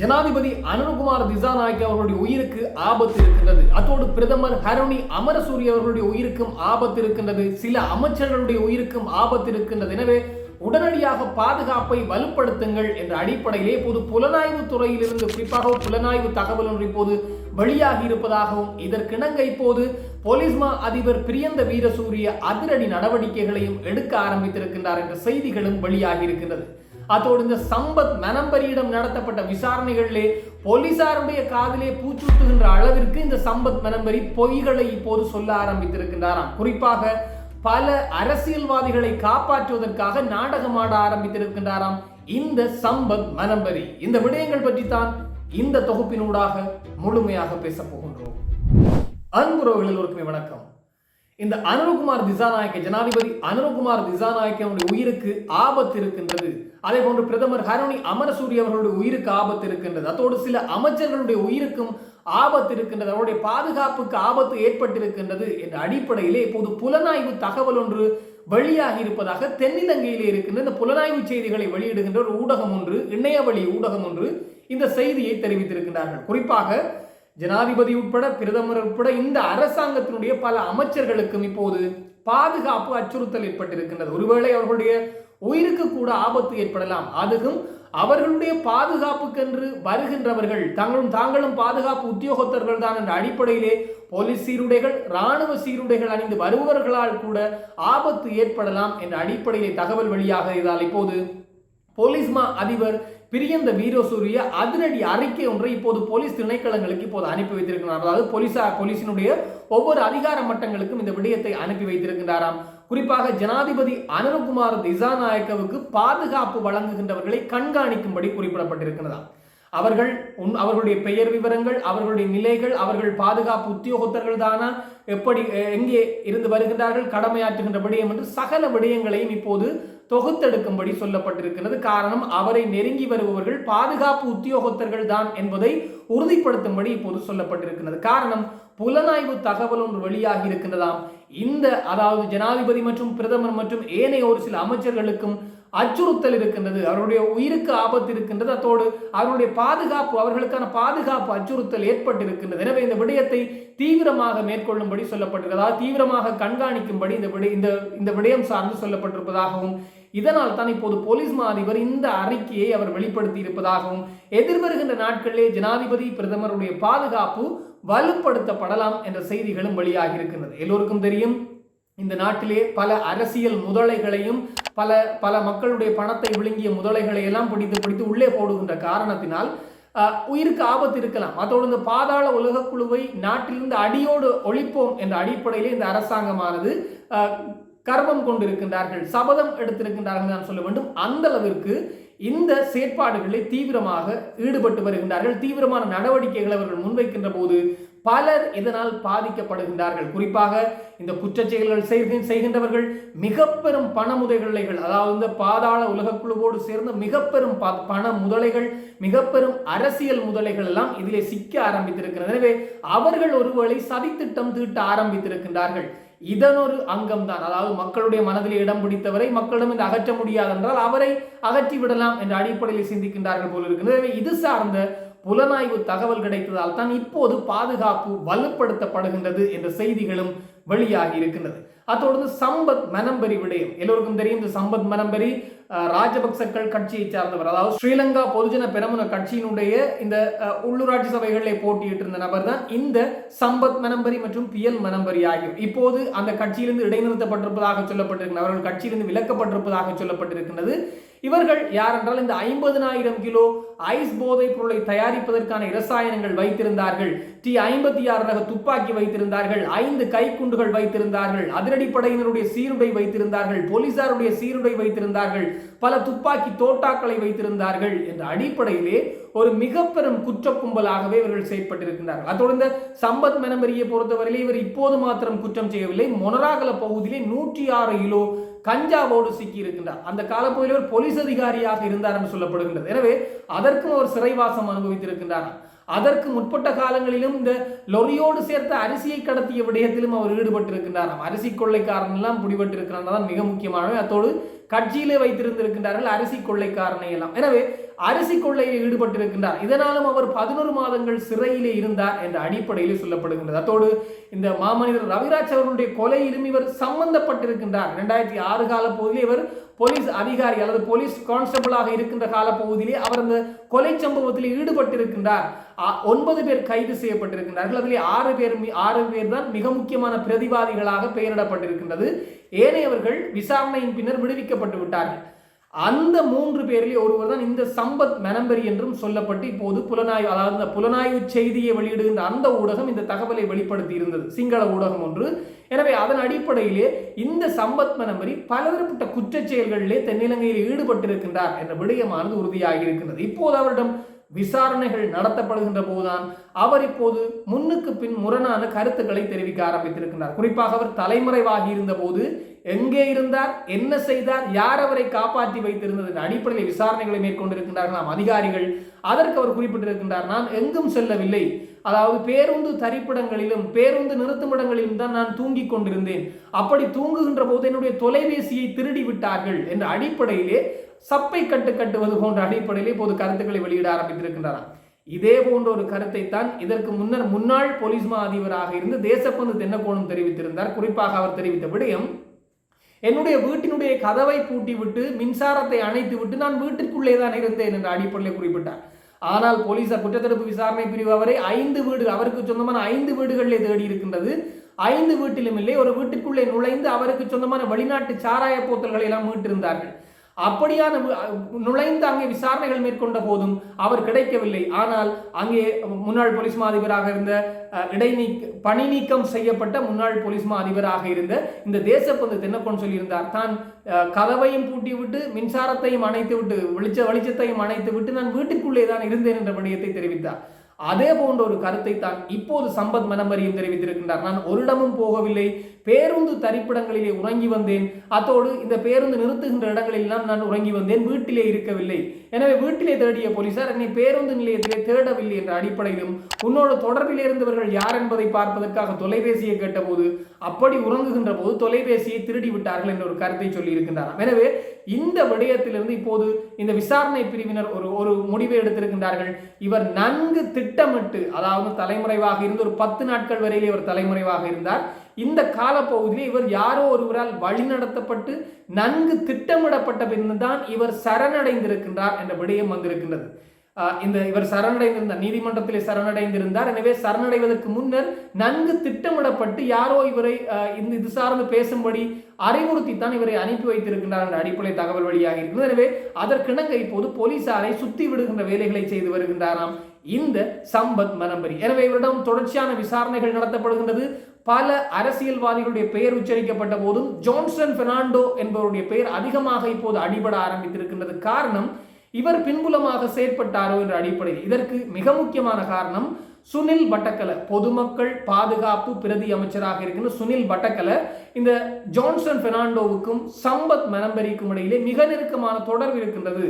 ஜனாதிபதி அனுகுமார் திசாநாயக் அவர்களுடைய உயிருக்கு ஆபத்து இருக்கின்றது. அத்தோடு பிரதமர் ஹருணி அமரசூரி அவர்களுடைய உயிருக்கும் ஆபத்து இருக்கின்றது. சில அமைச்சர்களுடைய உயிருக்கும் ஆபத்து இருக்கின்றது. எனவே உடனடியாக பாதுகாப்பை வலுப்படுத்துங்கள் என்ற அடிப்படையிலே இப்போது புலனாய்வு துறையிலிருந்து குறிப்பாக புலனாய்வு தகவல் ஒன்று இப்போது வெளியாகி இருப்பதாகவும் இதற்கிணங்க இப்போது போலீஸ்மா அதிபர் பிரியந்த வீரசூரிய அதிரடி நடவடிக்கைகளையும் எடுக்க ஆரம்பித்திருக்கின்றார் என்ற செய்திகளும் வெளியாகி இருக்கின்றது. அதோடு இந்த சம்பத் மனம்பரியிடம் நடத்தப்பட்ட விசாரணைகளிலே போலீசாருடைய காதிலே பூச்சூட்டுகின்ற அளவிற்கு இந்த சம்பத் மனம்பரி பொய்களை இப்போது சொல்ல ஆரம்பித்திருக்கின்றாராம். குறிப்பாக பல அரசியல்வாதிகளை காப்பாற்றுவதற்காக நாடகமாட ஆரம்பித்திருக்கின்றாராம் இந்த சம்பத் மனம்பரி. இந்த விடயங்கள் பற்றி தான் இந்த தொகுப்பினூடாக முழுமையாக பேசப் போகின்றோம். அன்புறவுகளில் ஒருக்குமே வணக்கம். இந்த அனுரகுமார் திசாநாயக்க ஜனாதிபதி அனுரகுமார் திசாநாயக்கனுடைய உயிருக்கு ஆபத்து இருக்கின்றது. அதே போன்று பிரதமர் ஹருணி அமரசூரி அவர்களுடைய உயிருக்கு ஆபத்து இருக்கின்றது. அதோடு சில அமைச்சர்களுடைய உயிருக்கும் ஆபத்து இருக்கின்றது. அவருடைய பாதுகாப்புக்கு ஆபத்து ஏற்பட்டிருக்கின்றது என்ற அடிப்படையிலே இப்போது புலனாய்வு தகவல் ஒன்று வெளியாகி இருப்பதாக தென்னிலங்கையிலே இருக்கின்ற இந்த புலனாய்வு செய்திகளை வெளியிடுகின்ற ஒரு ஊடகம் ஒன்று இணையவழி ஊடகம் ஒன்று இந்த செய்தியை தெரிவித்திருக்கின்றார்கள். குறிப்பாக ஜனாதிபதி உட்பட பிரதமர் உட்பட இந்த அரசாங்கத்தினுடைய பல அமைச்சர்களுக்கும் இப்போது பாதுகாப்பு அச்சுறுத்தல் ஏற்பட்டிருக்கின்றது. ஒருவேளை அவர்களுடைய உயிருக்கு கூட ஆபத்து ஏற்படலாம். அதுவும் அவர்களுடைய பாதுகாப்புக்கென்று வருகின்றவர்கள் தங்களும் தாங்களும் பாதுகாப்பு உத்தியோகத்தர்கள் தான் என்ற அடிப்படையிலே போலீஸ் சீருடைகள் இராணுவ சீருடைகள் அணிந்து வருபவர்களால் கூட ஆபத்து ஏற்படலாம் என்ற அடிப்படையிலே தகவல் வெளியாக இதால் இப்போது போலீஸ் மா அதிபர் பிரியந்த வீரசூரிய அதிரடி அறிக்கை ஒன்றை இப்போது போலீஸ் திணைக்களங்களுக்கு இப்போது அனுப்பி வைத்திருக்கிறார். அதாவது போலீசா போலீசினுடைய ஒவ்வொரு அதிகார மட்டங்களுக்கும் இந்த விடயத்தை அனுப்பி வைத்திருக்கின்றாராம். குறிப்பாக ஜனாதிபதி அனுரகுமார் திசாநாயக்கவுக்கு பாதுகாப்பு வழங்குகின்றவர்களை கண்காணிக்கும்படி குறிப்பிடப்பட்டிருக்கிறதாம் அவர்கள் உன் அவர்களுடைய பெயர் விவரங்கள் அவர்களுடைய நிலைகள் அவர்கள் பாதுகாப்பு உத்தியோகத்தர்கள் தானா எப்படி அஹ், எங்கே இருந்து வருகின்றார்கள் கடமையாற்றுகின்ற விடயம் என்று சகல விடயங்களையும் இப்போது தொகுத்தெடுக்கும்படி சொல்லப்பட்டிருக்கிறது. காரணம் அவரை நெருங்கி வருபவர்கள் பாதுகாப்பு உத்தியோகத்தர்கள் தான் என்பதை உறுதிப்படுத்தும்படி இப்போது சொல்லப்பட்டிருக்கிறது. காரணம் புலனாய்வு தகவல் ஒன்று வெளியாகி இருக்கின்றதாம். இந்த அதாவது ஜனாதிபதி மற்றும் பிரதமர் மற்றும் ஏனைய ஒரு சில அமைச்சர்களுக்கும் அச்சுறுத்தல் இருக்கின்றது. அவருடைய உயிருக்கு ஆபத்து இருக்கின்றது. அத்தோடு அவருடைய பாதுகாப்பு அவர்களுக்கான பாதுகாப்பு அச்சுறுத்தல் ஏற்பட்டிருக்கின்றது. எனவே இந்த விடயத்தை தீவிரமாக மேற்கொள்ளும்படி சொல்லப்பட்டிருக்கிறது. அதாவது தீவிரமாக கண்காணிக்கும்படி இந்த விடய இந்த இந்த விடயம் சார்ந்து சொல்லப்பட்டிருப்பதாகவும் இதனால் தான் இப்போது போலீஸ் மா அதிபர் இந்த அறிக்கையை அவர் வெளிப்படுத்தி இருப்பதாகவும் எதிர்வருகின்ற நாட்களிலே ஜனாதிபதி பிரதமருடைய பாதுகாப்பு வலுப்படுத்தப்படலாம் என்ற செய்திகளும் வெளியாகி இருக்கின்றது எல்லோருக்கும் தெரியும் இந்த நாட்டிலே பல அரசியல் முதலைகளையும் பல பல மக்களுடைய பணத்தை விழுங்கிய முதலைகளை எல்லாம் பிடித்து பிடித்து உள்ளே போடுகின்ற காரணத்தினால் உயிருக்கு ஆபத்து இருக்கலாம். அதோடு இந்த பாதாள உலக குழுவை நாட்டிலிருந்து அடியோடு ஒழிப்போம் என்ற அடிப்படையிலே இந்த அரசாங்கமானது கர்வம் கொண்டிருக்கின்றார்கள் சபதம் எடுத்திருக்கின்றார்கள் நான் சொல்ல வேண்டும். அந்த அளவிற்கு இந்த செயற்பாடுகளில் தீவிரமாக ஈடுபட்டு வருகின்றார்கள். தீவிரமான நடவடிக்கைகளை அவர்கள் முன்வைக்கின்ற போது பலர் இதனால் பாதிக்கப்படுகின்றார்கள். குறிப்பாக இந்த குற்றச்செயல்கள் செய்கின்றவர்கள் மிக பெரும் பண முதலைகள் அதாவது இந்த பாதாள உலகக்குழுவோடு சேர்ந்த மிக பெரும் ப- பண முதலைகள் மிக பெரும் அரசியல் முதலைகள் எல்லாம் இதிலே சிக்க ஆரம்பித்திருக்கிறது எனவே அவர்கள் ஒருவேளை சதித்திட்டம் தீட்ட ஆரம்பித்திருக்கின்றார்கள். இதனொரு அங்கம் தான் அதாவது மக்களுடைய மனதில் இடம் பிடித்தவரை மக்களிடம் இந்த அகற்ற முடியாது என்றால் அவரை அகற்றி விடலாம் என்ற அடிப்படையில் சிந்திக்கின்றார்கள் போல இருக்கிறது இது சார்ந்த புலனாய்வு தகவல் கிடைத்ததால் தான் இப்போது பாதுகாப்பு வலுப்படுத்தப்படுகின்றது என்ற செய்திகளும் வெளியாகி இருக்கின்றது. அதோடு சம்பத் மனம்பரி விடயம். எல்லோருக்கும் தெரியும் இந்த சம்பத் மனம்பரி ராஜபக்சக்கள் கட்சியை சார்ந்தவர். அதாவது ஸ்ரீலங்கா பொதுஜன பெரமுன கட்சியினுடைய இந்த உள்ளூராட்சி சபைகளில் போட்டியிட்டு இருந்த நபர் தான் இந்த சம்பத் மனம்பரி மற்றும் பிஎல் மனம்பரி ஆகியோர். இப்போது அந்த கட்சியிலிருந்து இடைநிறுத்தப்பட்டிருப்பதாக சொல்லப்பட்டிருக்கிறது அவர்கள் கட்சியிலிருந்து விலக்கப்பட்டிருப்பதாக சொல்லப்பட்டிருக்கின்றது. இவர்கள் யார் என்றால் இந்த ஐம்பதனாயிரம் கிலோ ஐஸ் போதைப் பொருளை தயாரிப்பதற்கான இரசாயனங்கள் வைத்திருந்தார்கள். டி ஐம்பத்தி ஆறு ரக துப்பாக்கி வைத்திருந்தார்கள். ஐந்து குண்டுகள் வைத்திருந்தார்கள். அதிரடிப்படையினருடைய சீருடை வைத்திருந்தார்கள். போலீசாருடைய சீருடை வைத்திருந்தார்கள். பல துப்பாக்கி தோட்டாக்களை வைத்திருந்தார்கள் என்ற அடிப்படையிலே ஒரு மிக பெரும் குற்ற கும்பலாகவே இவர்கள் செயற்பட்டிருக்கின்றார்கள். அதோடு இந்த சம்பத் மெனமரியை பொறுத்தவரையிலே இவர் இப்போது மாத்திரம் குற்றம் செய்யவில்லை. மொனராகல பகுதியிலே நூற்றி ஆறு கிலோ கஞ்சாவோடு சிக்கி இருக்கின்றார் அந்த காலப்பகுதியில் ஒரு போலீஸ் அதிகாரியாக இருந்தார் என்று சொல்லப்படுகின்றது. எனவே அதற்கும் அவர் சிறைவாசம் அனுபவித்திருக்கின்றார் அதற்கு முற்பட்ட காலங்களிலும் இந்த லொரியோடு சேர்த்த அரிசியை கடத்திய விடயத்திலும் அவர் ஈடுபட்டிருக்கின்றாராம் அரிசி கொள்ளைக்காரன் எல்லாம் பிடிபட்டிருக்கிறான். தான் மிக முக்கியமானவை அத்தோடு கட்சியிலே வைத்திருந்திருக்கின்றார்கள் அரிசி கொள்ளைக்காரனை எல்லாம். எனவே அரிசி கொள்ளையில் ஈடுபட்டிருக்கின்றார். இதனாலும் அவர் பதினொரு மாதங்கள் சிறையிலே இருந்தார் என்ற அடிப்படையில் சொல்லப்படுகின்றது. அத்தோடு இந்த மாமனிதர் ரவிராஜ் அவர்களுடைய கொலையிலும் இவர் சம்பந்தப்பட்டிருக்கின்றார். இரண்டாயிரத்தி ஆறு கால பகுதியில் இவர் போலீஸ் அதிகாரி அல்லது போலீஸ் கான்ஸ்டபிளாக இருக்கின்ற கால பகுதியிலே அவர் அந்த கொலை சம்பவத்தில் ஈடுபட்டிருக்கின்றார். ஒன்பது பேர் கைது செய்யப்பட்டிருக்கின்றார்கள். அதிலே ஆறு பேர் ஆறு பேர் தான் மிக முக்கியமான பிரதிவாதிகளாக பெயரிடப்பட்டிருக்கின்றது. ஏனையவர்கள் விசாரணையின் பின்னர் விடுவிக்கப்பட்டு விட்டார்கள். அந்த மூன்று பேரிலே ஒருவர் தான் இந்த சம்பத் மெனம்பரி என்றும் சொல்லப்பட்டு இப்போது புலனாய்வு அதாவது இந்த புலனாய்வு செய்தியை வெளியிடுகின்ற அந்த ஊடகம் இந்த தகவலை வெளிப்படுத்தி இருந்தது. சிங்கள ஊடகம் ஒன்று. எனவே அதன் அடிப்படையிலே இந்த சம்பத் மெனம்பரி பலதரப்பட்ட குற்றச் செயல்களிலே தென்னிலங்கையில் ஈடுபட்டிருக்கின்றார் என்ற விடயமானது உறுதியாகி இருக்கின்றது இப்போது அவரிடம் விசாரணைகள் நடத்தப்படுகின்ற போதுதான் அவர் இப்போது முன்னுக்கு பின் முரணான கருத்துக்களை தெரிவிக்க ஆரம்பித்திருக்கிறார் குறிப்பாக அவர் தலைமறைவாகி இருந்த போது எங்கே இருந்தார் என்ன செய்தார் யார் அவரை காப்பாற்றி வைத்திருந்தது அடிப்படையில் விசாரணைகளை மேற்கொண்டிருக்கின்றார் நாம் அதிகாரிகள். அதற்கு அவர் குறிப்பிட்டிருக்கின்றார் நான் எங்கும் செல்லவில்லை. அதாவது பேருந்து தரிப்பிடங்களிலும் பேருந்து நிறுத்துமிடங்களிலும் தான் நான் தூங்கிக் கொண்டிருந்தேன். அப்படி தூங்குகின்ற போது என்னுடைய தொலைபேசியை திருடி விட்டார்கள் என்ற அடிப்படையிலே சப்பை கட்டு கட்டுவது போன்ற அடிப்படையிலே இப்போது கருத்துக்களை வெளியிட ஆரம்பித்திருக்கின்றாராம் இதே போன்ற ஒரு கருத்தை தான் இதற்கு முன்னர் முன்னாள் போலீஸ் மா அதிபராக இருந்து தேசப்பந்து தென்னக்கோணம் தெரிவித்திருந்தார். குறிப்பாக அவர் தெரிவித்த விடயம் என்னுடைய வீட்டினுடைய கதவை பூட்டிவிட்டு மின்சாரத்தை அணைத்து விட்டு நான் வீட்டிற்குள்ளே தான் இருந்தேன் என்ற அடிப்படையில் குறிப்பிட்டார். ஆனால் போலீசார் குற்றத்தடுப்பு விசாரணை பிரிவு அவரை ஐந்து வீடு அவருக்கு சொந்தமான ஐந்து வீடுகளிலே தேடி இருக்கின்றது. ஐந்து வீட்டிலும் இல்லை ஒரு வீட்டுக்குள்ளே நுழைந்து அவருக்கு சொந்தமான வெளிநாட்டு சாராய போத்தல்களை எல்லாம் மீட்டிருந்தார்கள். அப்படியான நுழைந்து அங்கே விசாரணைகள் மேற்கொண்ட போதும் அவர் கிடைக்கவில்லை. ஆனால் அங்கே முன்னாள் போலீஸ் மா அதிபராக இருந்த அஹ், இடைநீக்க பணி நீக்கம் செய்யப்பட்ட முன்னாள் போலீஸ் மா அதிபராக இருந்த இந்த தேசப்பந்து தென்னப்பன் சொல்லியிருந்தார். தான் கதவையும் பூட்டி விட்டு மின்சாரத்தையும் அணைத்து விட்டு வெளிச்ச வெளிச்சத்தையும் அணைத்து விட்டு நான் வீட்டுக்குள்ளே தான் இருந்தேன் என்ற விடயத்தை தெரிவித்தார். அதே போன்ற ஒரு கருத்தை தான் இப்போது சம்பத் மனமரியும் தெரிவித்திருக்கின்றார். நான் ஒரு இடமும் போகவில்லை பேருந்து தரிப்பிடங்களிலே உறங்கி வந்தேன். அத்தோடு இந்த பேருந்து நிறுத்துகின்ற இடங்களெல்லாம் நான் உறங்கி வந்தேன் வீட்டிலே இருக்கவில்லை. எனவே வீட்டிலே தேடிய போலீசார் என்னை பேருந்து நிலையத்திலே தேடவில்லை என்ற அடிப்படையிலும் உன்னோட தொடர்பில் இருந்தவர்கள் யார் என்பதை பார்ப்பதற்காக தொலைபேசியை கேட்டபோது அப்படி உறங்குகின்ற போது தொலைபேசியை திருடி விட்டார்கள் என்ற ஒரு கருத்தை சொல்லி இருக்கின்றார் எனவே இந்த விடயத்திலிருந்து இப்போது இந்த விசாரணை பிரிவினர் ஒரு ஒரு முடிவை எடுத்திருக்கின்றார்கள். இவர் நன்கு திட்டமிட்டு அதாவது தலைமுறைவாக இருந்து ஒரு பத்து நாட்கள் வரையிலே இவர் தலைமுறைவாக இருந்தார். இந்த காலப்பகுதியில் இவர் யாரோ ஒருவரால் வழிநடத்தப்பட்டு நன்கு திட்டமிடப்பட்ட பின்தான் இவர் சரணடைந்திருக்கின்றார் என்ற விடயம் வந்திருக்கின்றது. இந்த இவர் சரணடைந்திருந்தார் நீதிமன்றத்திலே சரணடைந்திருந்தார். எனவே சரணடைவதற்கு முன்னர் நன்கு திட்டமிடப்பட்டு யாரோ இவரை இந்த இது சார்ந்து பேசும்படி அறிவுறுத்தி தான் இவரை அனுப்பி வைத்திருக்கின்றார் என்ற அடிப்படை தகவல் வழியாக இருக்கிறது. எனவே அதற்கிணங்க இப்போது போலீசாரை சுத்தி விடுகின்ற வேலைகளை செய்து வருகின்றாராம் இந்த சம்பத் மனம்பரி எனவே இவரிடம் தொடர்ச்சியான விசாரணைகள் நடத்தப்படுகின்றது. பல அரசியல்வாதிகளுடைய பெயர் உச்சரிக்கப்பட்ட போதும் ஜான்சன் பெர்னாண்டோ என்பவருடைய பெயர் அதிகமாக இப்போது அடிபட ஆரம்பித்திருக்கின்றது. காரணம் இவர் பின்புலமாக செயற்பட்டாரோ என்ற அடிப்படையில். இதற்கு மிக முக்கியமான காரணம் சுனில் பட்டக்கல. பொதுமக்கள் பாதுகாப்பு பிரதி அமைச்சராக இருக்கின்ற சுனில் பட்டக்கல இந்த ஜான்சன் பெர்னாண்டோவுக்கும் சம்பத் மனம்பெரிக்கும் இடையிலே மிக நெருக்கமான தொடர்பு இருக்கின்றது.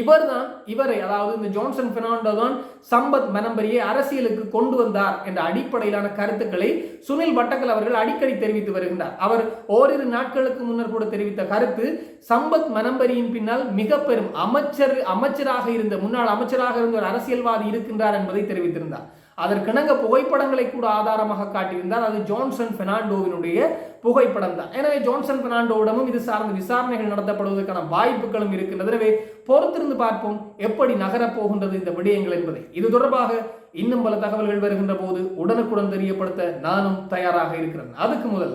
இவர்தான் இவரை அதாவது இந்த ஜான்சன் பெர்னாண்டோ தான் சம்பத் மனம்பரியை அரசியலுக்கு கொண்டு வந்தார் என்ற அடிப்படையிலான கருத்துக்களை சுனில் பட்டக்கல் அவர்கள் அடிக்கடி தெரிவித்து வருகின்றார். அவர் ஓரிரு நாட்களுக்கு முன்னர் கூட தெரிவித்த கருத்து சம்பத் மனம்பரியின் பின்னால் மிக பெரும் அமைச்சர் அமைச்சராக இருந்த முன்னாள் அமைச்சராக இருந்த ஒரு அரசியல்வாதி இருக்கின்றார் என்பதை தெரிவித்திருந்தார். அதற்கிணங்க புகைப்படங்களை கூட ஆதாரமாக காட்டியிருந்தார். அது ஜான்சன் பெர்னாண்டோவினுடைய புகைப்படம் தான். எனவே ஜான்சன் பெர்னாண்டோவிடமும் இது சார்ந்த விசாரணைகள் நடத்தப்படுவதற்கான வாய்ப்புகளும் இருக்கின்றது. எனவே பொறுத்திருந்து பார்ப்போம் எப்படி நகரப் போகின்றது இந்த விடயங்கள் என்பதை. இது தொடர்பாக இன்னும் பல தகவல்கள் வருகின்ற போது உடனுக்குடன் தெரியப்படுத்த நானும் தயாராக இருக்கிறேன். அதுக்கு முதல்